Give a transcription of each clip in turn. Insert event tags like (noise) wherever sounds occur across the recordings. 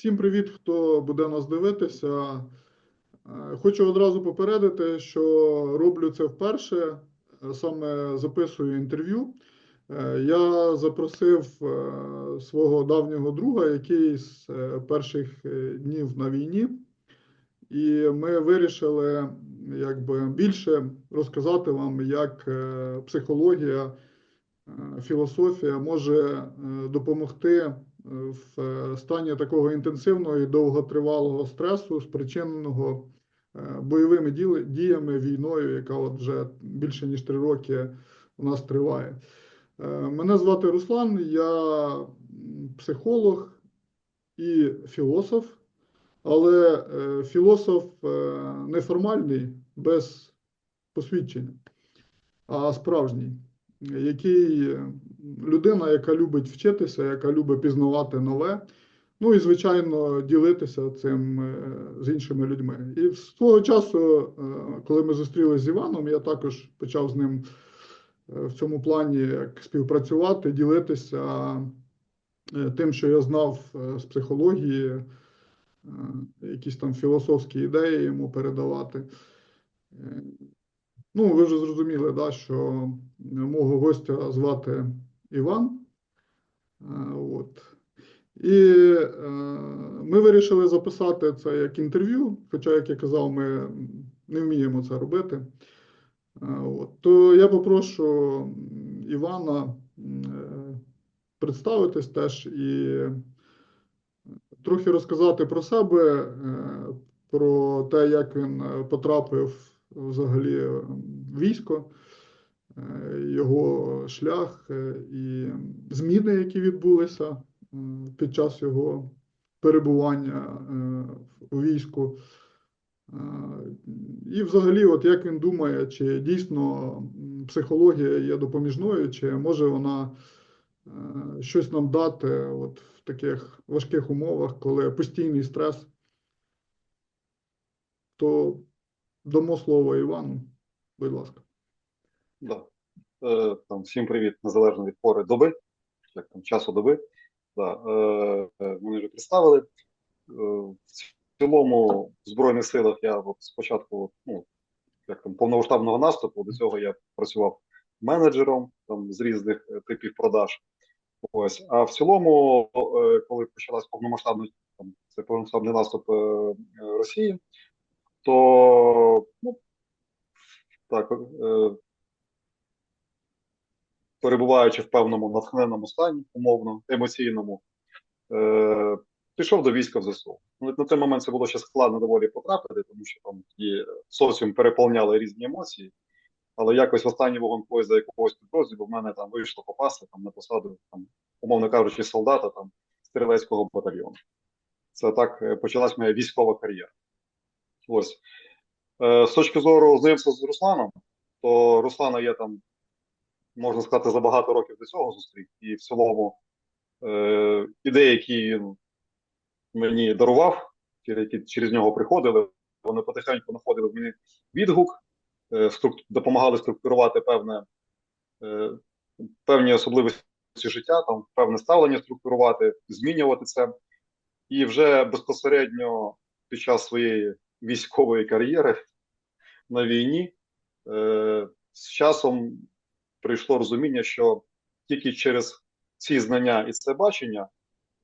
всім привіт, хто буде нас дивитися. Е, Хочу одразу попередити, що роблю це вперше, е, саме записую інтерв'ю. Е, Я запросив свого давнього друга, який з перших днів на війні, і ми вирішили якби більше розказати вам, як психологія, філософія може допомогти в е, стані такого інтенсивного і довготривалого стресу, спричиненого е, бойовими діями, війною, яка от вже більше ніж три роки у нас триває. Е, Мене звати Руслан, я психолог і філософ, але філософ неформальний, без посвідчення, а справжній, який е, людина, яка любить вчитися, яка любить пізнавати нове, ну і, звичайно, ділитися цим е, з іншими людьми. І з того часу, е, коли ми зустрілися з Іваном, я також почав з ним в цьому плані як співпрацювати, ділитися тим, що я знав з психології, якісь там філософські ідеї йому передавати. Ну, ви вже зрозуміли, да, що мого гостя звати Іван. Е, От. І е, ми вирішили записати це як інтерв'ю, хоча, як я казав, ми не вміємо це робити. Е, От. То я попрошу Івана представитись теж і трохи розказати про себе, про те, як він потрапив взагалі в військо, його шлях е, і зміни, які відбулися е, під час його перебування е, у війську. Е, І взагалі, от як він думає, чи дійсно психологія є допоміжною, чи може вона е, щось нам дати от в таких важких умовах, коли постійний стрес, то дамо слово Івану, будь ласка. Да. Е, там, всім привіт, незалежно від пори доби, як там часу доби. Да. Е, е, мене вже представили. Е, в цілому в Збройних силах я от спочатку, ну, як там, повномасштабного наступу, до цього я працював менеджером там, з різних е, типів продаж. Ось. А в цілому, е, коли почалась повномасштабна це повномасштабний наступ е, е, Росії, то ну, так, е, перебуваючи в певному натхненному стані, умовно, емоційному, е, пішов до війська в ЗСУ. Ну, на той момент це було ще складно доволі потрапити, тому що там і соціум переповняли різні емоції. Але якось в останній вогонь поїзда якогось підрозділу в мене там вийшло попасти там, на посаду, там, умовно кажучи, солдата там, стрілецького батальйону. Це так е, почалась моя військова кар'єра. Ось. Е, з точки зору знайомства з Русланом, то Руслана я там можна сказати, за багато років до цього зустрів. І в цілому е, ідеї, які він мені дарував, які через нього приходили, вони потихеньку знаходили в мені відгук, е, струк- допомагали структурувати певне, е, певні особливості життя, там, певне ставлення структурувати, змінювати це. І вже безпосередньо під час своєї військової кар'єри на війні е, з часом прийшло розуміння, що тільки через ці знання і це бачення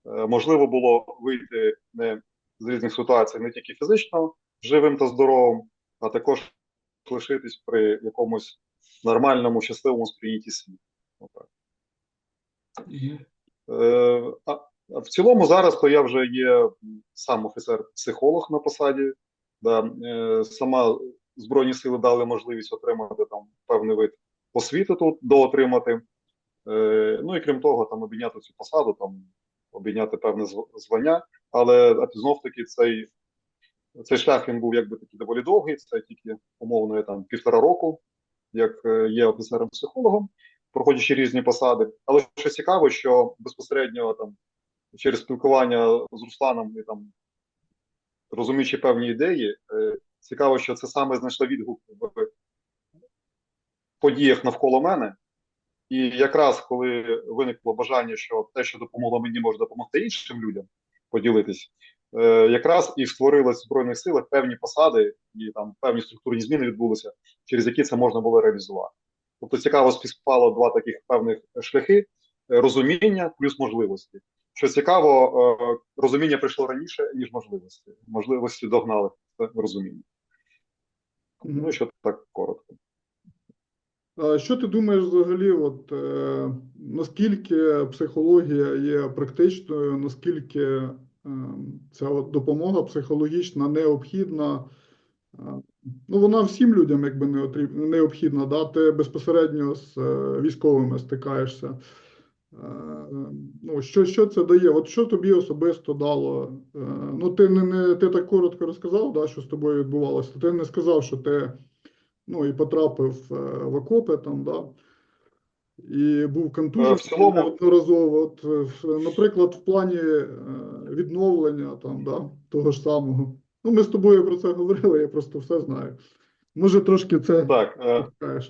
е, можливо було вийти не з різних ситуацій не тільки фізично живим та здоровим, а також лишитись при якомусь нормальному, щасливому сприйнятті світу. Е, а, а в цілому зараз то я вже є сам офіцер-психолог на посаді. Да, е, сама Збройні сили дали можливість отримати там певний вид освіти тут доотримати. Е, ну і крім того, там обійняти цю посаду, там обійняти певне звання. Але знов таки цей, цей шлях він був якби такий доволі довгий. Це тільки умовно там півтора року, як е, є офіцером-психологом, проходячи різні посади. Але що цікаво, що безпосередньо там через спілкування з Русланом і там розуміючи певні ідеї, е, цікаво, що це саме знайшло відгук в подіях навколо мене. І якраз коли виникло бажання, що те, що допомогло мені, може допомогти іншим людям поділитись, е, якраз і створилось в Збройних силах певні посади і там певні структурні зміни відбулися, через які це можна було реалізувати. Тобто цікаво співпало два таких певних шляхи: е, розуміння плюс можливості. Що цікаво, е, розуміння прийшло раніше, ніж можливості. Можливості догнали розуміння. Ну, що так коротко. Що ти думаєш взагалі, от, е, наскільки психологія є практичною, наскільки е, ця от допомога психологічна необхідна? Е, ну, вона всім людям якби не отріб- необхідна, да? Ти безпосередньо з військовими стикаєшся. Ну, що, що це дає? От що тобі особисто дало? Ну, ти не, не ти так коротко розказав, да, що з тобою відбувалося. Ти не сказав, що ти ну, і потрапив е, в окопи там, да, і був Е, контужений в цілому- неодноразово. От, е, наприклад, в плані е, відновлення там, да, того ж самого. Ну, ми з тобою про це говорили, я просто все знаю. Може, трошки це Так, е.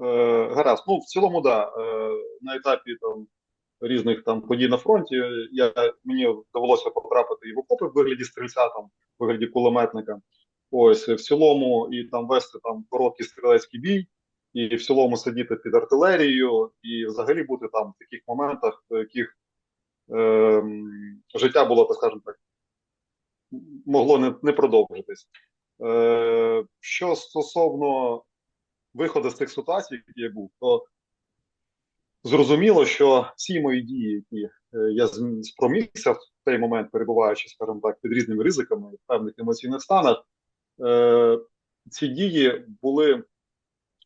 Е, гаразд. Ну, в цілому, да. Е, на етапі там різних там подій на фронті я мені довелося потрапити і в окопи в вигляді стрільця, там в вигляді кулеметника. Ось в цілому, і там вести там короткий стрілецький бій, і в цілому сидіти під артилерією, і взагалі бути там в таких моментах, в яких е, життя було, так скажемо так, могло не, не продовжитись. Е, що стосовно виходу з цих ситуацій, які я був, то зрозуміло, що всі мої дії, які е, я спромігся в той момент, перебуваючи, скажімо так, під різними ризиками в певних емоційних станах, е, ці дії були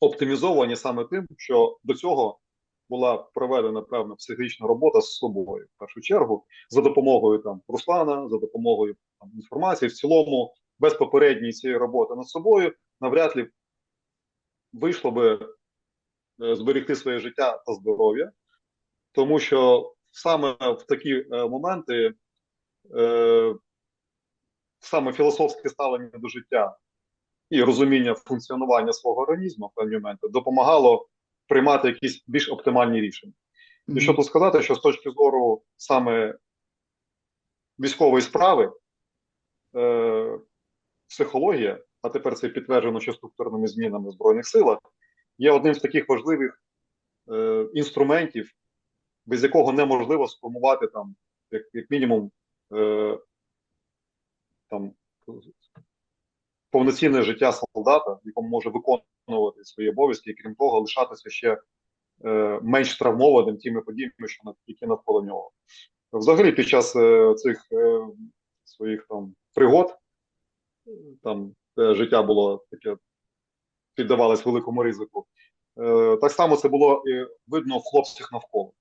оптимізовані саме тим, що до цього була проведена певна психологічна робота з собою, в першу чергу, за допомогою там Руслана, за допомогою там, інформації. В цілому, без попередньої цієї роботи над собою, навряд ли вийшло би е, зберегти своє життя та здоров'я, тому що саме в такі е, моменти саме філософське ставлення до життя і розуміння функціонування свого організму в певні моменти допомагало приймати якісь більш оптимальні рішення. І що тут сказати, що з точки зору саме військової справи, е, психологія, а тепер це підтверджено ще структурними змінами в Збройних силах, є одним з таких важливих е, інструментів, без якого неможливо сформувати там, як, як мінімум, е, там, повноцінне життя солдата, в якому може виконувати свої обов'язки, і крім того, лишатися ще е, менш травмованим тими подіями, що які навколо нього. Взагалі, під час е, цих е, своїх там пригод, е, там де життя було таке, піддавалось великому ризику. Е, так само це було і видно в хлопцях навколо,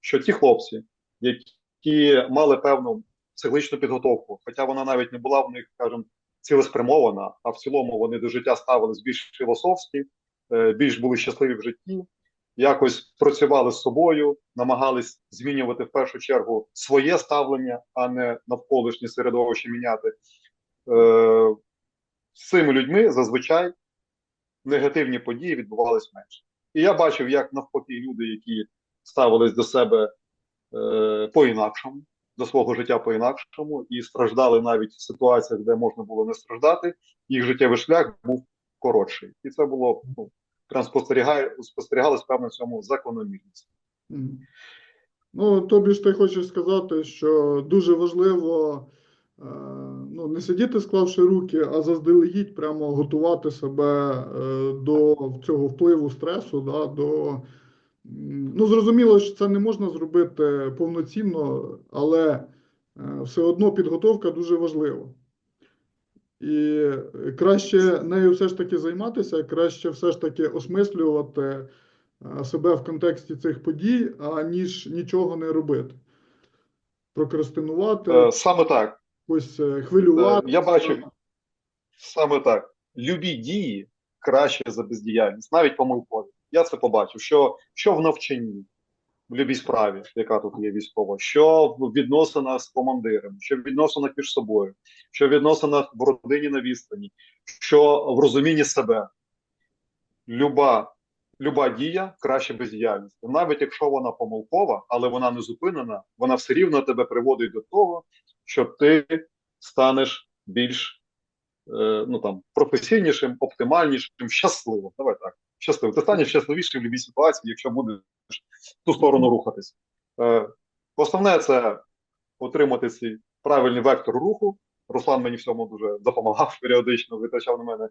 що ті хлопці, які мали певну психологічну підготовку, хоча вона навіть не була в них, скажімо, цілеспрямована, а в цілому вони до життя ставились більш філософськи, е, більш були щасливі в житті, якось працювали з собою, намагались змінювати в першу чергу своє ставлення, а не навколишнє середовище міняти. Е, З цими людьми зазвичай негативні події відбувались менше. І я бачив, як навпаки люди, які ставились до себе е, по-інакшому, до свого життя по-інакшому, і страждали навіть в ситуаціях, де можна було не страждати, їх життєвий шлях був коротший. І це було ну, прям спостерігалось певно цьому закономірність. Ну, тобі ж ти хочеш сказати, що дуже важливо е, ну, не сидіти, склавши руки, а заздалегідь прямо готувати себе е, до цього впливу стресу, да, до... Ну, зрозуміло, що це не можна зробити повноцінно, але е, все одно підготовка дуже важлива. І краще нею все ж таки займатися, краще все ж таки осмислювати е, себе в контексті цих подій, аніж нічого не робити. Прокрастинувати, Е, Саме так. якось е, хвилювати. Я бачив. Саме так. Любі дії краще за бездіяльність, навіть помилкові. Я це побачив. Що, що в навчанні, в любій справі, яка тут є військова, що в відносинах з командиром, що в відносинах між собою, що в відносинах в родині на відстані, що в розумінні себе. Люба, люба дія краще бездіяльності. Навіть якщо вона помилкова, але вона не зупинена, вона все рівно тебе приводить до того, що ти станеш більш е, ну там професійнішим, оптимальнішим, щасливим. Давай так. Щасливим. Ти станеш щасливішим в будь-якій ситуації, якщо будеш в ту сторону рухатись. Е, основне це отримати цей правильний вектор руху. Руслан мені в цьому дуже допомагав (laughs) періодично, витрачав на мене,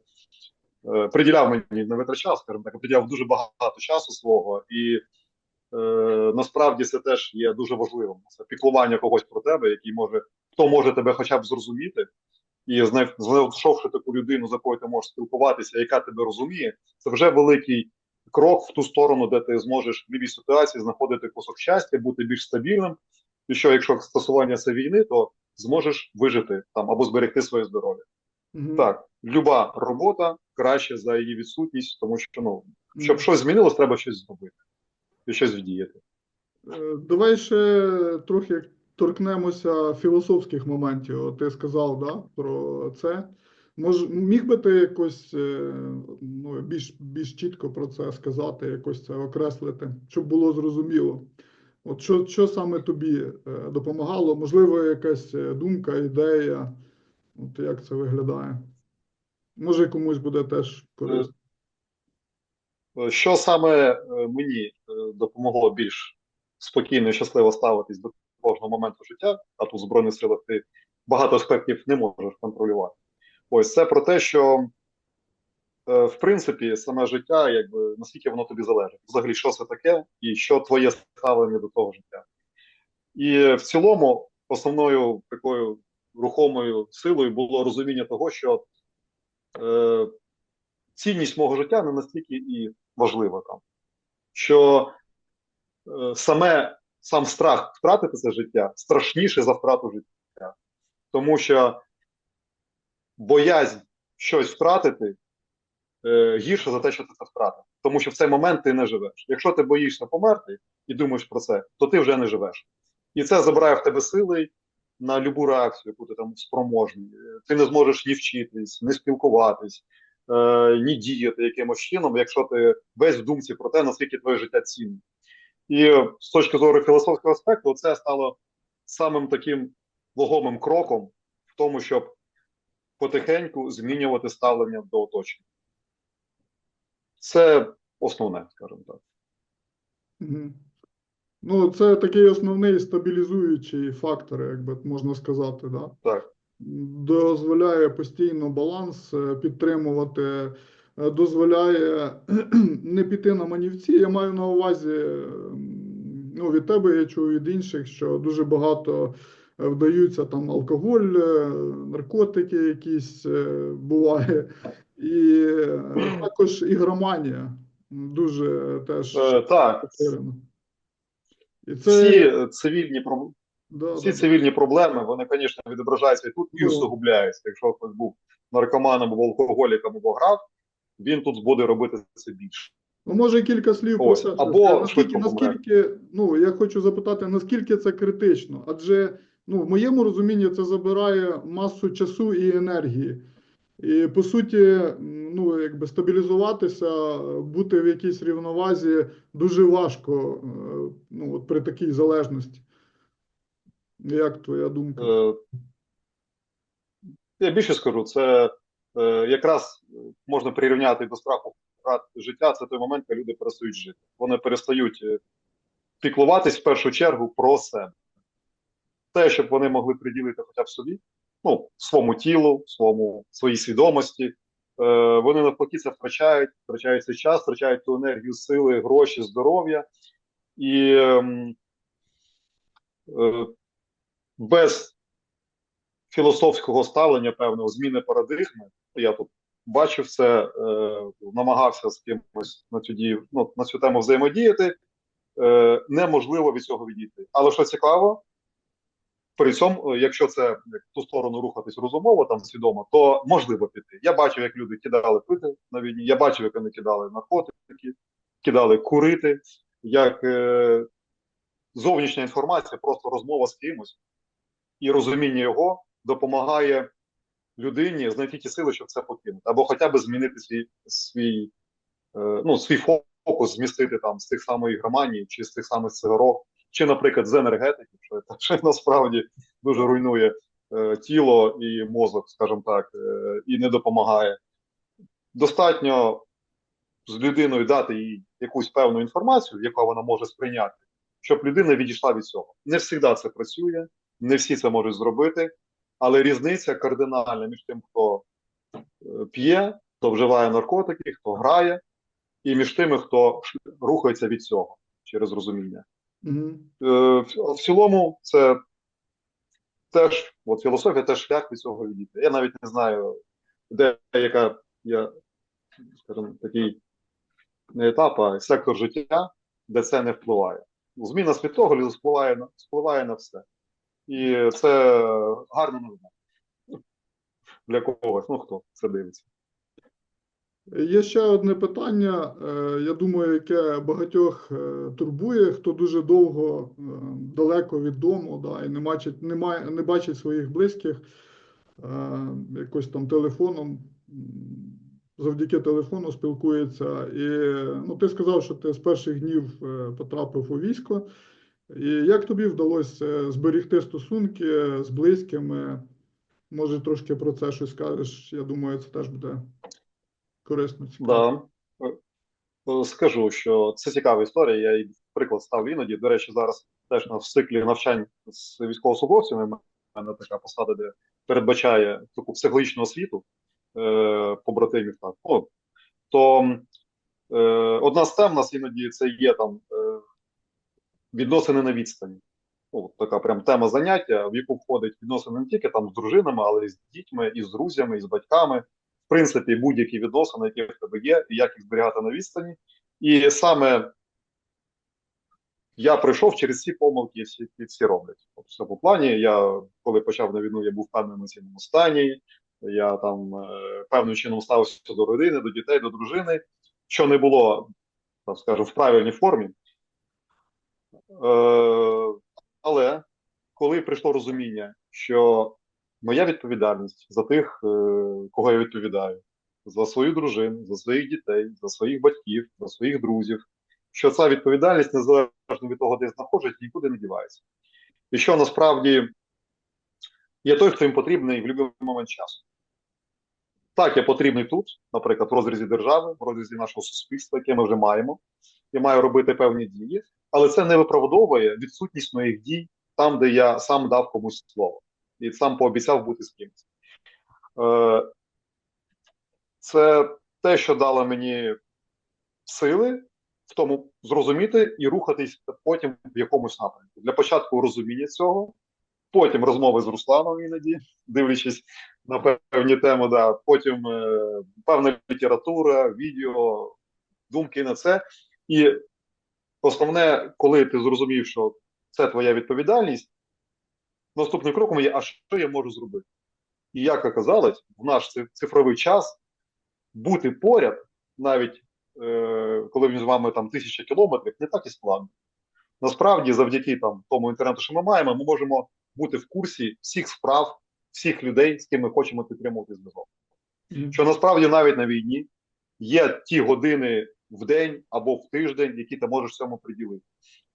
е, приділяв мені, не витрачав, скажімо так, приділяв дуже багато часу свого, і е, насправді це теж є дуже важливим. Це піклування когось про тебе, який може, хто може тебе хоча б зрозуміти, і знай- знайшовши таку людину, з якою ти можеш спілкуватися, яка тебе розуміє, це вже великий крок в ту сторону, де ти зможеш в будь-якій ситуації знаходити кусок щастя, бути більш стабільним. І що, якщо стосування це війни, то зможеш вижити там або зберегти своє здоров'я. Мгм. Так, люба робота краще за її відсутність, тому що ну, щоб Мгм. щось змінилось, треба щось зробити і щось вдіяти. Е, Давай ще трохи торкнемося філософських моментів. Ти сказав да, про це. Мож, міг би ти якось е, ну, більш, більш чітко про це сказати, якось це окреслити, щоб було зрозуміло. От що, що саме тобі е, допомагало? Можливо, якась е, думка, ідея, от як це виглядає? Може, комусь буде теж корисно. Що саме мені допомогло більш спокійно і щасливо ставитись до кожного моменту життя, а тут в Збройних силах ти багато аспектів не можеш контролювати. Ось це про те, що е, в принципі саме життя, якби наскільки воно тобі залежить, взагалі, що це таке, і що твоє ставлення до того життя. І в цілому, основною такою рухомою силою було розуміння того, що е, цінність мого життя не настільки і важлива там, що е, саме сам страх втратити це життя страшніше за втрату життя. Тому що боязнь щось втратити е, гірше за те, що ти це втратив. Тому що в цей момент ти не живеш. Якщо ти боїшся померти і думаєш про це, то ти вже не живеш. І це забирає в тебе сили на любу реакцію, яку ти там спроможний. Ти не зможеш ні вчитись, ні спілкуватись, е, ні діяти якимось чином, якщо ти весь в думці про те, наскільки твоє життя цінне. І з точки зору філософського аспекту, це стало самим таким вагомим кроком в тому, щоб потихеньку змінювати ставлення до оточення. Це основне, скажімо так. Ну, це такий основний стабілізуючий фактор, як би можна сказати, да? Так. дозволяє постійно баланс е, підтримувати, е, дозволяє не піти на манівці. Я маю на увазі, е, ну, від тебе я чую від інших, що дуже багато е, вдаються там алкоголь, е, наркотики якісь е, буває, і також ігроманія дуже теж так. І це всі цивільні проблеми. да, Всі да, цивільні проблеми, вони, звісно, відображаються і тут і Ну. усугубляються. Якщо хтось був наркоманом або алкоголіком або грав, він тут буде робити це більше. Ну, може, кілька слів Ось, або Е, наскільки, наскільки, ну, я хочу запитати, наскільки це критично? Адже, ну, в моєму розумінні це забирає масу часу і енергії. І, по суті, ну, якби стабілізуватися, бути в якійсь рівновазі дуже важко, е, ну, от при такій залежності. Як твоя думка? Е, Я більше скажу, це е, якраз можна прирівняти до страху втратити життя. Це той момент, коли люди перестають жити. Вони перестають е, піклуватись в першу чергу про себе. Те, щоб вони могли приділити хоча б собі, ну, своєму тілу, своєму, своїй свідомості. Е, вони навпаки це втрачають, втрачають цей час, втрачають ту енергію, сили, гроші, здоров'я. І ем, е, без філософського ставлення, певного зміни парадигми. Я тут бачив це, е, намагався з кимось на цю дію, ну, на цю тему взаємодіяти. Е, неможливо від цього відійти. Але що цікаво, при цьому, е, якщо це в ту сторону рухатись розумово, там свідомо, то можливо піти. Я бачив, як люди кидали пити на війні, я бачив, як вони кидали наркотики, кидали курити, як е, зовнішня інформація, просто розмова з кимось і розуміння його допомагає людині знайти ті сили, щоб це покинути, або хоча б змінити свій свій, е, ну, свій фокус, змістити там з тих самої громанії, чи з тих самих цигарок, чи, наприклад, з енергетики, що, що насправді дуже руйнує е, тіло і мозок, скажімо так, е, і не допомагає. Достатньо з людиною дати їй якусь певну інформацію, яку вона може сприйняти, щоб людина відійшла від цього. Не завжди це працює, не всі це можуть зробити, але різниця кардинальна між тим, хто е, п'є, хто вживає наркотики, хто грає, і між тими, хто рухається від цього через розуміння. Е, в, в цілому, це теж, от філософія теж шлях від цього відійти. Я навіть не знаю, де яка я, скажімо, такий не етап, а сектор життя, де це не впливає. Зміна світогляду впливає на, впливає на все. І це гарна новина. Для когось, ну хто це дивиться. Є ще одне питання, е, я думаю, яке багатьох е, турбує, хто дуже довго е, далеко від дому, да, і не бачить, не має, не бачить своїх близьких якось там телефоном, завдяки телефону спілкується. І ну, ти сказав, що ти з перших днів потрапив у військо. І як тобі вдалося е, зберегти стосунки з близькими? Може, трошки про це щось скажеш? Я думаю, це теж буде корисно. цікаво. Да. Е, е, Скажу, що це цікава історія. Я їй приклад ставлю іноді. До речі, зараз теж на циклі навчань з військовослужбовцями в мене така посада, де передбачає таку психологічну освіту е, побратимів. Так. Ну, то е, одна з тем у нас іноді це є там е, відносини на відстані. Ну, така прям тема заняття, в яку входить відносини не тільки там з дружинами, але й з дітьми, і з друзями, і з батьками. В принципі, будь-які відносини, які в тебе є, і як їх зберігати на відстані. І саме я пройшов через ці помилки, які всі роблять. Тобто, в цьому плані, я коли почав на війну, я був в певному емоційному стані, я там е, певним чином ставився до родини, до дітей, до дружини, що не було, так скажемо, в правильній формі. Е, але коли прийшло розуміння, що моя відповідальність за тих, е, кого я відповідаю, за свою дружину, за своїх дітей, за своїх батьків, за своїх друзів, що ця відповідальність, незалежно від того, де знаходжусь, нікуди не дівається. І що насправді є той, хто їм потрібний в будь-який момент часу. Так, я потрібний тут, наприклад, в розрізі держави, в розрізі нашого суспільства, яке ми вже маємо, і маю робити певні дії, але це не виправдовує відсутність моїх дій там, де я сам дав комусь слово і сам пообіцяв бути з кимось. Е, Це те, що дало мені сили в тому зрозуміти і рухатись потім в якомусь напрямку. Для початку розуміння цього, потім розмови з Русланом іноді, дивлячись на певні теми, да, потім е, певна література, відео, думки на це. І основне, коли ти зрозумів, що це твоя відповідальність, наступним кроком є, а що я можу зробити? І як оказалось, в наш цифровий час бути поряд, навіть е, коли він з вами там тисяча кілометрів, не так і складно. Насправді, завдяки там тому інтернету, що ми маємо, ми можемо бути в курсі всіх справ, всіх людей, з ким ми хочемо підтримувати зв'язок. Мгм. Що насправді навіть на війні є ті години в день або в тиждень, які ти можеш цьому приділити.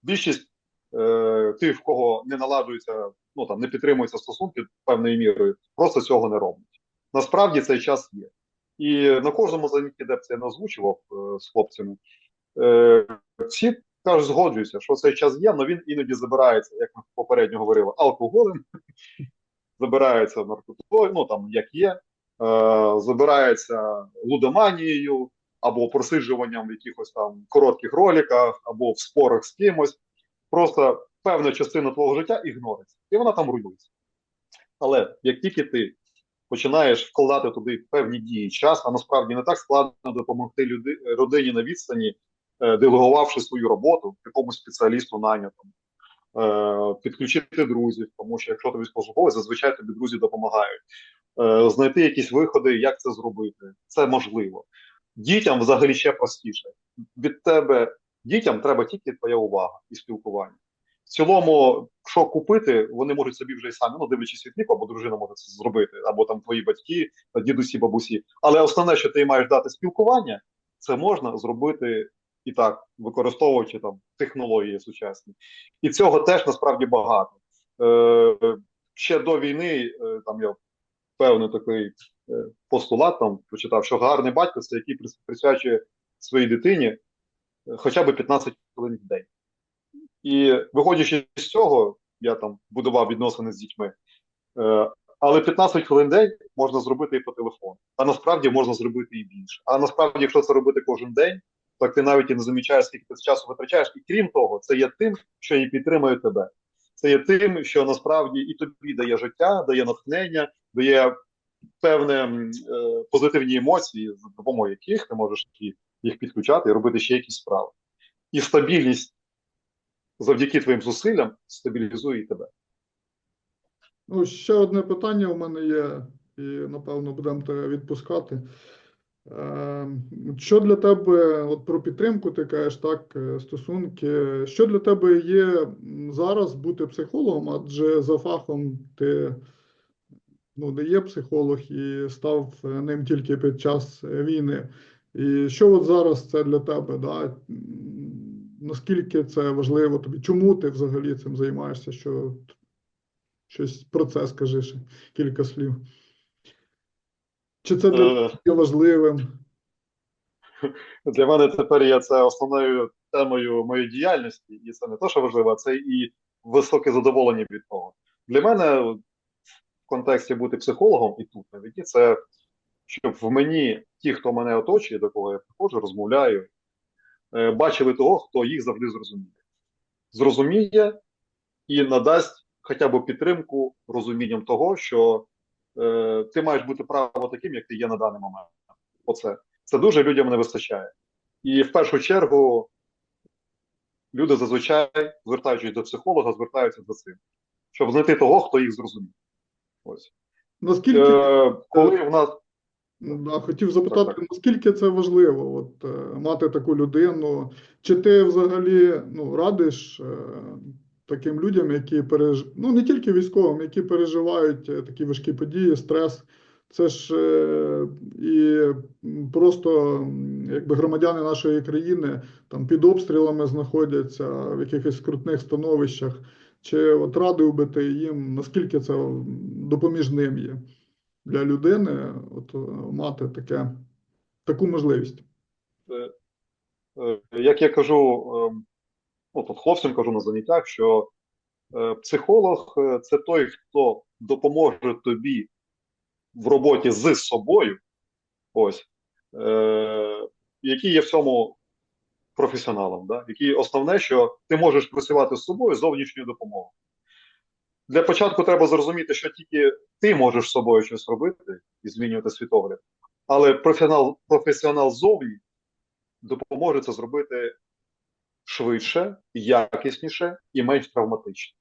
Більшість е, тих, в кого не наладжуються, ну там не підтримуються стосунки певною мірою, просто цього не роблять. Насправді цей час є. І на кожному занятті, де б це я не озвучував е, з хлопцями, е, всі кажуть, згоджуються, що цей час є, але він іноді забирається, як ми попередньо говорили, алкоголем, (laughs) забирається наркотою, ну там як є, е, забирається лудоманією або просиджуванням в якихось там коротких роликах, або в спорах з кимось. Просто певна частина твого життя ігнориться, і вона там руйнується. Але як тільки ти починаєш вкладати туди певні дії, час, а насправді не так складно допомогти люди, родині на відстані, е, делегувавши свою роботу якомусь спеціалісту найнятому, е, підключити друзів, тому що якщо ти військовослужбовець, зазвичай тобі друзі допомагають. Е, знайти якісь виходи, як це зробити. Це можливо. Дітям взагалі ще простіше. Від тебе дітям треба тільки твоя увага і спілкування. В цілому, що купити, вони можуть собі вже й самі, ну дивлячись від або дружина може це зробити, або там твої батьки, дідусі, бабусі. Але основне, що ти маєш дати спілкування, це можна зробити і так, використовуючи там технології сучасні. І цього теж насправді багато. Е, ще до війни е, там я певний такий е, постулат там прочитав, що гарний батько це який прис- присвячує своїй дитині е, хоча б 15 хвилин в день. І виходячи з цього, я там будував відносини з дітьми. Е, але 15 хвилин в день можна зробити і по телефону. А насправді можна зробити і більше. А насправді, якщо це робити кожен день, так ти навіть і не замічаєш, скільки ти часу витрачаєш. І крім того, це є тим, що і підтримує тебе. Це є тим, що насправді і тобі дає життя, дає натхнення, дає певне м, е, позитивні емоції, за допомогою яких ти можеш їх підключати і робити ще якісь справи. І стабільність завдяки твоїм зусиллям стабілізує тебе. Ну, ще одне питання у мене є, і напевно будемо тебе відпускати. Е, Що для тебе, от про підтримку ти кажеш, так, е, стосунки, що для тебе є зараз бути психологом, адже за фахом ти ну, не є психолог і став е, ним тільки під час війни. І що от зараз це для тебе, да? Наскільки це важливо тобі? Чому ти взагалі цим займаєшся? Що щось про це скажи кілька слів. Чи це для Е, є важливим? Для мене тепер є це основною темою моєї діяльності, і це не те, що важливо, а це і високе задоволення від того. Для мене в контексті бути психологом і тут на віки, це щоб в мені ті, хто мене оточує, до кого я приходжу, розмовляю, е, бачили того, хто їх завжди зрозуміє. Зрозуміє і надасть хоча б підтримку розумінням того, що е, ти маєш бути право таким, як ти є на даний момент. Оце. Це дуже людям не вистачає. І в першу чергу люди зазвичай, звертаючись до психолога, звертаються за цим, щоб знайти того, хто їх зрозуміє. Ось. Наскільки Е, коли в нас да, хотів запитати, Так, наскільки це важливо, от, е, мати таку людину? Чи ти взагалі ну, радиш е, таким людям, які переж... ну не тільки військовим, які переживають е, такі важкі події, стрес? Це ж е, і просто якби громадяни нашої країни там під обстрілами знаходяться в якихось скрутних становищах. Чи от радив би ти їм, наскільки це допоміжним є для людини, от е, мати таке, таку можливість? як я кажу, е, ну, тут хлопцям кажу на заняттях, що е, психолог е, це той, хто допоможе тобі в роботі з собою, ось, е, який є в цьому професіоналом, да? який основне, що ти можеш працювати з собою зовнішньою допомогою. Для початку треба зрозуміти, що тільки ти можеш з собою щось робити і змінювати світогляд, але професіонал, професіонал зовні допоможе це зробити швидше, якісніше і менш травматично.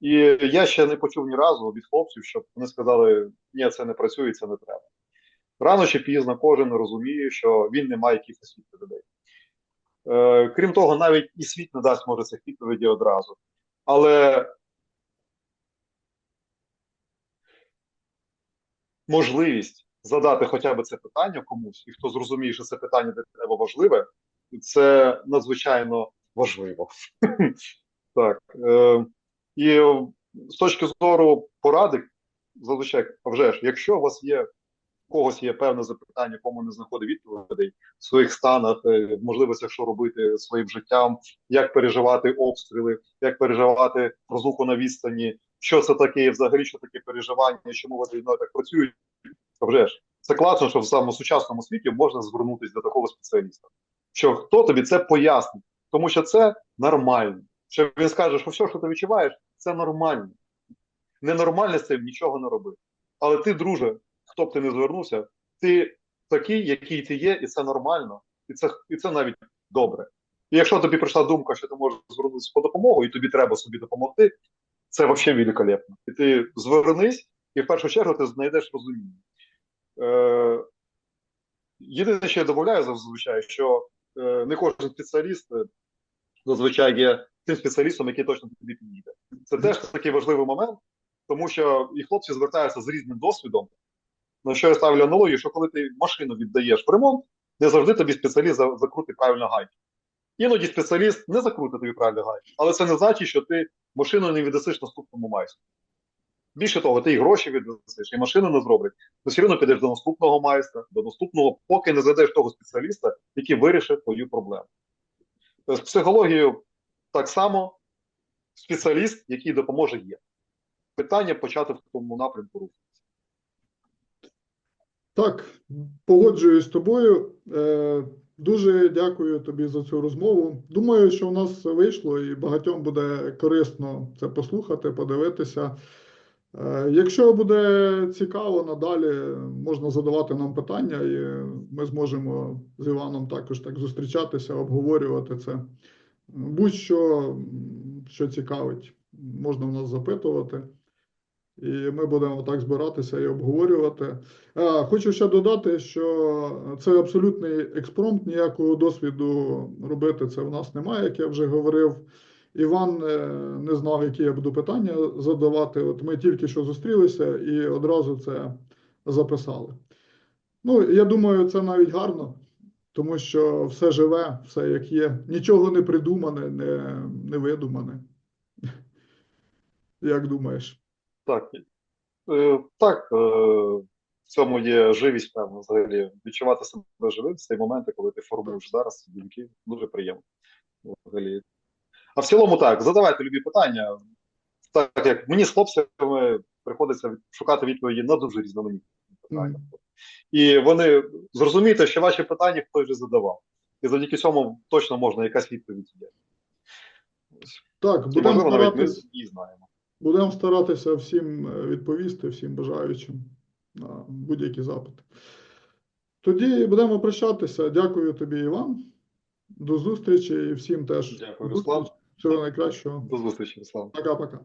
І я ще не почув ні разу від хлопців, щоб вони сказали, ні, це не працює, це не треба. Рано чи пізно кожен розуміє, що він не має якихось відповідей. Е, крім того, навіть і світ не дасть може цих відповідей одразу. Але можливість задати хоча б це питання комусь, і хто зрозуміє, що це питання для тебе важливе, це надзвичайно важливо. (laughs) Так. Е, і е, з точки зору поради, зазвичай, а вже ж, якщо у вас є, у когось є певне запитання, кому не знаходить відповідей в своїх станах, е, можливостях, що робити своїм життям, як переживати обстріли, як переживати розлуку на відстані, що це таке, взагалі, що таке переживання, чому вони мною так працюють, а вже ж. Це класно, що в самому сучасному світі можна звернутися до такого спеціаліста. Що хто тобі це пояснить, тому що це нормально. Що він скаже, що все, що ти відчуваєш, це нормально. Ненормально з цим нічого не робити. Але ти, друже, хто б ти не звернувся, ти такий, який ти є, і це нормально, і це, і це навіть добре. І якщо тобі прийшла думка, що ти можеш звернутися по допомогу, і тобі треба собі допомогти, це взагалі великолепно. І ти звернись, і в першу чергу ти знайдеш розуміння. Е, Єдине, що я додаю зазвичай, що не кожен спеціаліст е, зазвичай є тим спеціалістом, який точно тобі підійде. Це теж такий важливий момент, тому що і хлопці звертаються з різним досвідом. На що я ставлю аналогію, що коли ти машину віддаєш в ремонт, не завжди тобі спеціаліст за- закрутить правильно гайки. Іноді спеціаліст не закрутить тобі правильно гайки, але це не значить, що ти машину не віддасиш наступному майстру. Більше того, ти і гроші віддасиш, і машину не зроблять. Ти все одно підеш до наступного майстра, до наступного, поки не знайдеш того спеціаліста, який вирішить твою проблему. З психологією так само спеціаліст, який допоможе, є. Питання почати в тому напрямку рухатися. Так, погоджуюсь з тобою. Е, Дуже дякую тобі за цю розмову. Думаю, що в нас вийшло і багатьом буде корисно це послухати, подивитися. Е, Якщо буде цікаво надалі, можна задавати нам питання, і ми зможемо з Іваном також так зустрічатися, обговорювати це. Будь-що, що цікавить, можна в нас запитувати. І ми будемо так збиратися і обговорювати. А, Хочу ще додати, що це абсолютний експромт, ніякого досвіду робити це в нас немає, як я вже говорив. Іван е, не знав, які я буду питання задавати. От ми тільки що зустрілися і одразу це записали. Ну, я думаю, це навіть гарно, тому що все живе, все як є. Нічого не придумане, не, не видумане. (laughs) Як думаєш? Так, е, так е, в цьому є живість, певно, взагалі. Відчувати себе живим в цей моменти, коли ти формуєш зараз думки, дуже приємно. Взагалі. А в цілому так, задавайте любі питання. Так як мені з хлопцями приходиться шукати відповіді на дуже різноманітні питання. І вони зрозумієте, що ваші питання хтось вже задавав. І завдяки цьому точно можна якась відповідь є. Так, будемо старатися. знаємо. Будемо старатися всім е, відповісти, всім бажаючим на будь-які запити. Тоді будемо прощатися. Дякую тобі, Іван. До зустрічі і всім теж. Дякую, Руслан. Всього найкращого. До зустрічі, Руслан. Пока-пока.